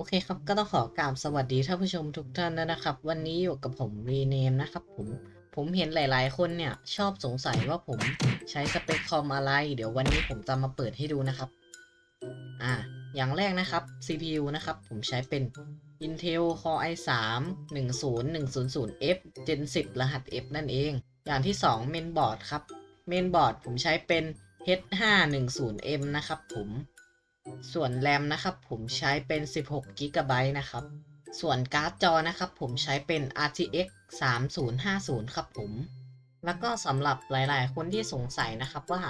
อเคครับก็ต้องขอกราบสวัสดีท่านผู้ชมทุกท่านนะครับ วันนี้อยู่กับผมรีเนมนะครับผมผมเห็นหลาย ๆ คนเนี่ยชอบสงสัยว่าผมใช้สเปคคอมอะไร เดี๋ยววันนี้ผมจะมาเปิดให้ดูนะครับอ่าอย่างแรกนะครับ CPU นะครับ ผมใช้เป็น Intel Core i3 10100F Gen 10 รหัส F นั่นเอง อย่างที่ 2 Mainboard ครับ Mainboard ผมใช้เป็น H510M นะครับผม ส่วนแรมนะครับผมใช้เป็น 16 g b นะครับ ส่วนการ์ดจอนะครับผมใช้เป็น RTX 3050 ครับผม แล้วก็สำหรับหลายๆ คนที่สงสัยนะครับว่า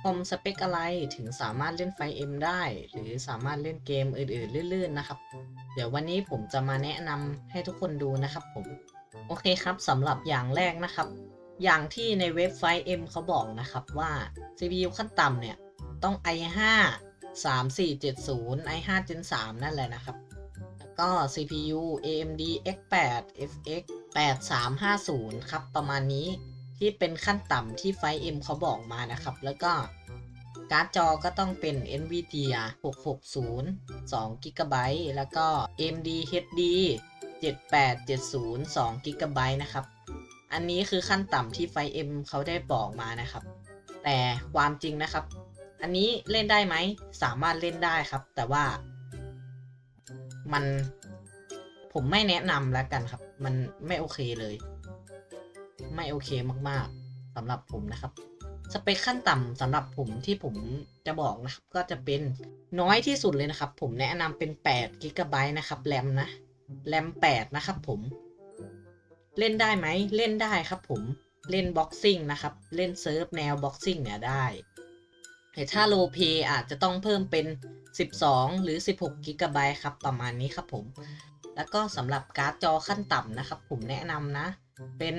คอมสเปคอะไรถึงสามารถเล่นไฟ M ได้ หรือสามารถเล่นเกมอื่นๆลื่นๆนะครับ เดี๋ยววันนี้ผมจะมาแนะนำให้ทุกคนดูนะครับผม โอเคครับสำหรับอย่างแรกนะครับ อย่างที่ในเว็บไฟ M เขาบอกนะครับว่า CPU ขั้นต่ำเนี่ยต้อง i5 3470 i5 Gen 3 นั่นแหละนะครับ แล้วก็ CPU AMD X8 FX 8350 ครับ ประมาณนี้ที่เป็นขั้นต่ำที่ไฟ M เขาบอกมานะครับ แล้วก็การ์ดจอก็ต้องเป็น NVIDIA 660 2 GB แล้วก็ AMD HD 7870 2 GB นะครับ อันนี้คือขั้นต่ำที่ไฟ M เขาได้บอกมานะครับ แต่ความจริงนะครับ อันนี้เล่นได้ไหม สามารถเล่นได้ครับ แต่ว่า มันผมไม่แนะนำแล้วกันครับ มันไม่โอเคเลย ไม่โอเคมากๆสำหรับผมนะครับ สเปคขั้นต่ำสำหรับผมที่ผมจะบอกนะครับ ก็จะเป็นน้อยที่สุดเลยนะครับ ผมแนะนำเป็น8 g b นะครับแรมนะแรม8นะครับผม เล่นได้ไหม เล่นได้ครับผม เล่นบ็อกซิ่งนะครับ เล่นเซิร์ฟแนวบ็อกซิ่งเนี่ยได้ แต่ถ้าโลเพอาจจะต้องเพิ่มเป็น 12 หรือ 16กิกะไบต์ครับประมาณนี้ครับผม แล้วก็สำหรับการ์ดจอขั้นต่ำนะครับ ผมแนะนำนะ เป็น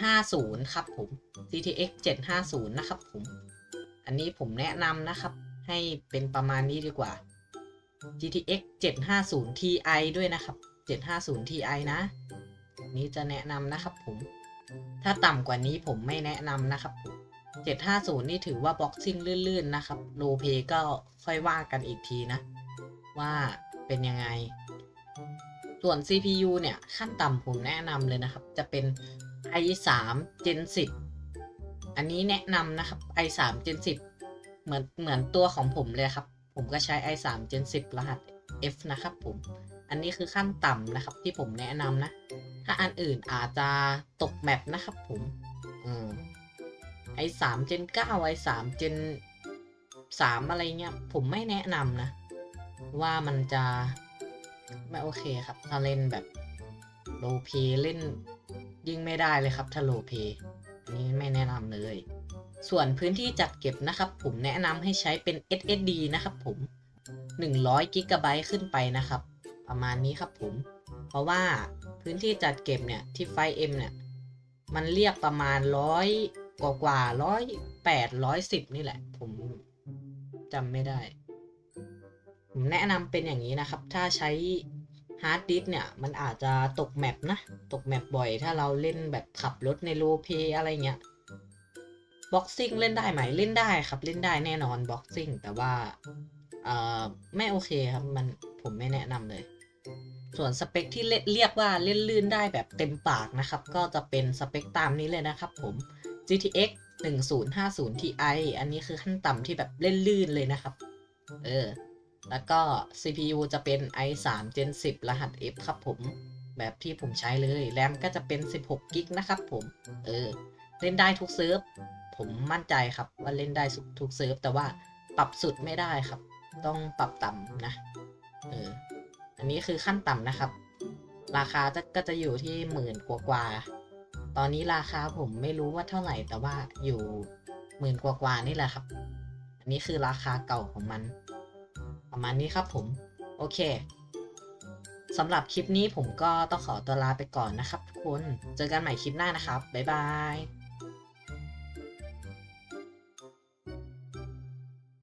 750 ครับผม GTX 750 นะครับผม อันนี้ผมแนะนำนะครับ ให้เป็นประมาณนี้ดีกว่า GTX 750 Ti ด้วยนะครับ 750 Ti นะอันนี้จะแนะนำนะครับผม ถ้าต่ำกว่านี้ผมไม่แนะนำนะครับผม 750 นี่ถือว่าบ็อกซิ่งลื่นๆ นะครับ โลเพก็ค่อยว่ากันอีกทีนะ ว่าเป็นยังไง ส่วน CPU เนี่ย ขั้นต่ำผมแนะนำเลยนะครับ จะเป็น i3 Gen 10 อันนี้แนะนำนะครับ i3 Gen 10 เหมือนเหมือนตัวของผมเลยครับ ผมก็ใช้ i3 Gen 10 รหัส F นะครับผม อันนี้คือขั้นต่ำนะครับที่ผมแนะนำนะ ถ้าอันอื่นอาจจะตกแมปนะครับผมอืม ไอสามเจนเก้าไอสามเจนสามอะไรเงี้ย ผมไม่แนะนำนะ ว่ามันจะไม่โอเคครับ ถ้าเล่นแบบโลเพเล่นยิ่งไม่ได้เลยครับถ้าโลเพอันนี้ไม่แนะนำเลย ส่วนพื้นที่จัดเก็บนะครับ ผมแนะนำให้ใช้เป็น SSD นะครับผม100กิกะไบต์ขึ้นไปนะครับ ประมาณนี้ครับผม เพราะว่าพื้นที่จัดเก็บเนี่ยที่ไฟ M เนี่ย มันเรียกประมาณร้อย กว่ากว่าร้อยแปดร้อยสิบนี่แหละ ผมจำไม่ได้ ผมแนะนำเป็นอย่างนี้นะครับ ถ้าใช้ฮาร์ดดิสเนี่ย มันอาจจะตกแมปนะ ตกแมปบ่อย ถ้าเราเล่นแบบขับรถในโลเพอะไรเงี้ยบ็อกซิ่งเล่นได้ไหมเล่นได้ครับเล่นได้แน่นอนบ็อกซิ่งแต่ว่าเอ่อไม่โอเคครับมันผมไม่แนะนำเลย ส่วนสเปคที่เรียกว่าเล่นลื่นได้แบบเต็มปากนะครับ ก็จะเป็นสเปคตามนี้เลยนะครับผม GTX 1050 Ti อันนี้คือขั้นต่ำที่แบบเล่นลื่นเลยนะครับ เออ แล้วก็ CPU จะเป็น i3 Gen 10 รหัส F ครับผม แบบที่ผมใช้เลย แรมก็จะเป็น 16กิกนะครับผม เออ เล่นได้ทุกเซิร์ฟ ผมมั่นใจครับว่าเล่นได้ทุกเซิร์ฟ แต่ว่าปรับสุดไม่ได้ครับ ต้องปรับต่ำนะ เออ อันนี้คือขั้นต่ำนะครับ ราคาจะก็จะอยู่ที่หมื่นกว่ากว่าๆ ตอนนี้ราคาผมไม่รู้ว่าเท่าไหร่แต่ว่าอยู่หมื่นกว่ากว่านี่แหละครับ อันนี้คือราคาเก่าของมัน ประมาณนี้ครับผม โอเคสำหรับคลิปนี้ผมก็ต้องขอตัวลาไปก่อนนะครับทุกคน เจอกันใหม่คลิปหน้านะครับ บ๊ายบาย